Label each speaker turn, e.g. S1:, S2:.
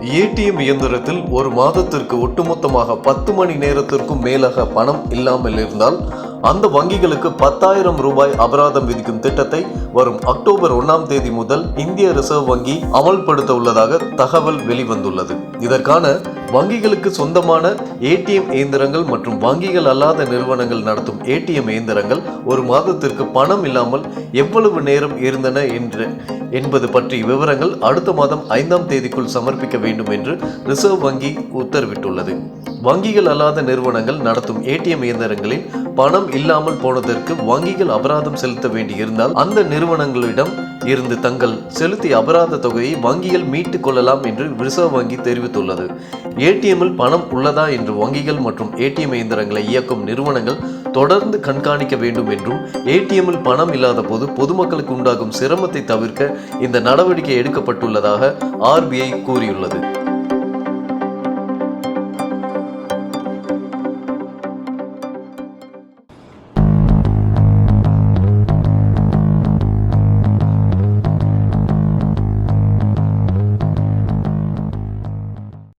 S1: ATM இயந்திரத்தில் ஒரு மாதத்திற்கு ஒட்டுமொத்தமாக பத்து மணி நேரத்திற்கும் மேலாக பணம் இல்லாமல் இருந்தால் அந்த வங்கிகளுக்கு பத்தாயிரம் ரூபாய் அபராதம் விதிக்கும் திட்டத்தை வரும் அக்டோபர் ஒன்னாம் தேதி முதல் இந்திய ரிசர்வ் வங்கி அமல்படுத்த உள்ளதாக தகவல் வெளிவந்துள்ளது. இதற்கான வங்கிகளுக்கு சொந்தமான ஏடிஎம் இயந்திரங்கள் மற்றும் வங்கிகள் அல்லாத நிறுவனங்கள் நடத்தும் ஏடிஎம் இயந்திரங்கள் ஒரு மாதத்திற்கு பணம் இல்லாமல் எவ்வளவு நேரம் இருந்தன என்று என்பது பற்றிய விவரங்கள் அடுத்த மாதம் ஐந்தாம் தேதிக்குள் சமர்ப்பிக்க வேண்டும் என்று ரிசர்வ் வங்கி உத்தரவிட்டுள்ளது. வங்கிகள் அல்லாத நிறுவனங்கள் நடத்தும் ஏடிஎம் இயந்திரங்களில் பணம் இல்லாமல் போனதற்கு வங்கிகள் அபராதம் செலுத்த வேண்டியிருந்தால் அந்த நிறுவனங்களிடம் இருந்து தங்கள் செலுத்திய அபராத தொகையை வங்கிகள் மீட்டுக் கொள்ளலாம் என்று ரிசர்வ் வங்கி தெரிவித்துள்ளது. ஏடிஎம்மில் பணம் உள்ளதா என்று வங்கிகள் மற்றும் ஏடிஎம் இயந்திரங்களை இயக்கும் நிறுவனங்கள் தொடர்ந்து கண்காணிக்க வேண்டும் என்றும் ஏடிஎம்மில் பணம் இல்லாத போது பொதுமக்களுக்கு உண்டாகும் சிரமத்தை தவிர்க்க இந்த நடவடிக்கை எடுக்கப்பட்டுள்ளதாக ஆர்பிஐ கூறியுள்ளது.